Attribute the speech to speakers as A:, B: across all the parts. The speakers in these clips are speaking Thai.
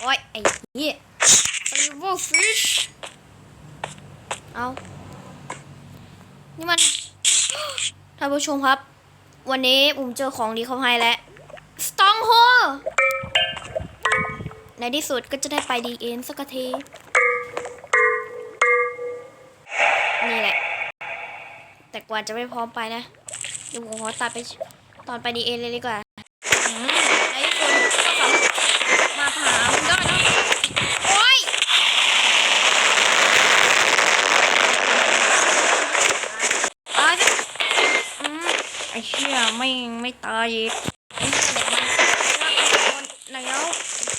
A: โอ้ยไอ้เหี้ย Silver fish เอานี่มันท่านผู้ชมครับ วันนี้ผมเจอของดีเขาให้แล้ว Strong h o ในที่สุดก็จะได้ไปดีเอ็นสักที นี่แหละ แต่กว่าจะไม่พร้อมไปนะเดี๋ยวผมขอตัดไปตอนไปดีเอ็นเลยดีกว่าอืมไอ้คนก็สามารถมาหามึงได้นะโอ๊ย ตายสิอืมไอ้ เชี่ยไม่ไม่ตายอีกไอ้เหี้ยเด็กมันไหนแล้ว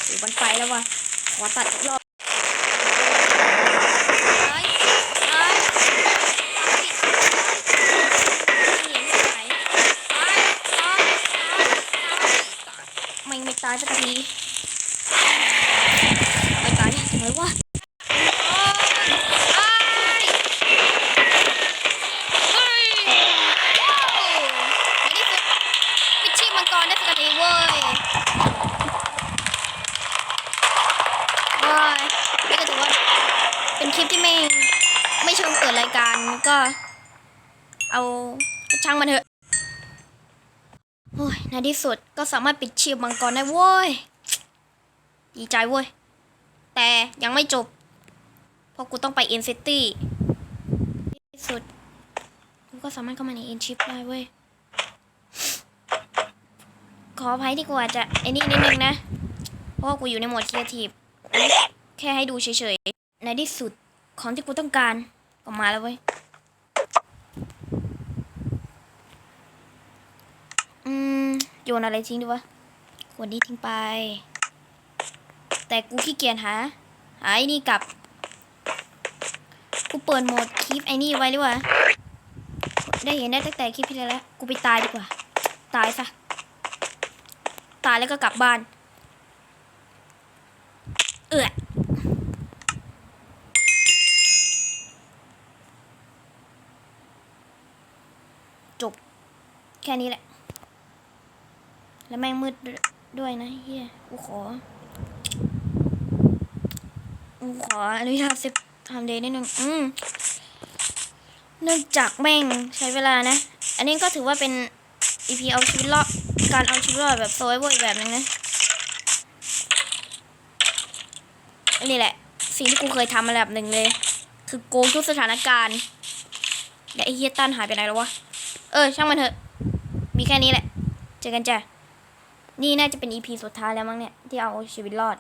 A: หรือมันไปแล้ววะขอตัดอีกรอบไม่ไม่ตายสักทีไม่ตายทำไมวะโอ๊ยอ้าย เฮ้ยว้าวในที่สุดพิ ชชีพมังกรได้สักทีเว้ยว้ายนี่ก็ถือว่าเป็นคลิปที่ไม่ไม่เชิงเปิดรายการก็ เอาช่างมันเถอะโอ้ยในที่สุดก็สามารถปิดชีพมังกรได้เว้ยดีใจเว้ย แต่ยังไม่จบ เพราะกูต้องไปเอ็นซิตี้ที่สุดกูก็สามารถเข้ามาในเอ็นชิปได้เว้ย ขออภัยที่กูอาจจะไอ้นี่นิดนึงนะ เพราะว่ากูอยู่ในโหมดครีเอทีฟแค่ให้ดูเฉยๆ ในที่สุดของที่กูต้องการก็มาแล้วเว้ย อืม โยนอะไรทิ้งดีวะขวดนี้ทิ้งไป แต่กูขี้เกียจหา หาไอ้นี่กลับ กูเปิดโหมดคลิปไอ้นี่ไว้ดีกว่า ได้เห็นได้ตั้งแต่คลิปที่แล้ว กูไปตายดีกว่า ตายซะ ตายแล้วก็กลับบ้าน เออจบ แค่นี้แหละ แล้วแม่งมืดด้วยนะเฮียกูขอกูขออนุญาตเซฟทำเดย์นิดนึงอืมเนื่องจากแม่งใช้เวลานะ อันนี้ก็ถือว่าเป็น EP เอาชีวิตรอด การเอาชีวิตรอดแบบโซยเวอร์อีกแบบนึงนะอันนี้แหละ สิ่งที่กูเคยทำมาแบบหนึ่งเลย คือโกงทุกสถานการณ์และไอ้เฮียตันหายไปไหนแล้ววะ เออ ช่างมันเถอะ มีแค่นี้แหละ เจอกันจ้ะ นี่น่าจะเป็น EP สุดท้ายแล้วมั้งเนี่ย ที่เอาชีวิตรอด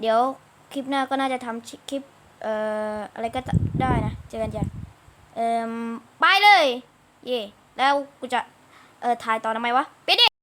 A: เดี๋ยวคลิปหน้าก็น่าจะทำคลิป เอ่อ อะไรก็ได้นะ เจอกันจ้ะ เอ่อ ไปเลย เย่แล้วกูจะ เออทายต่อทำไมวะ ปิดดิ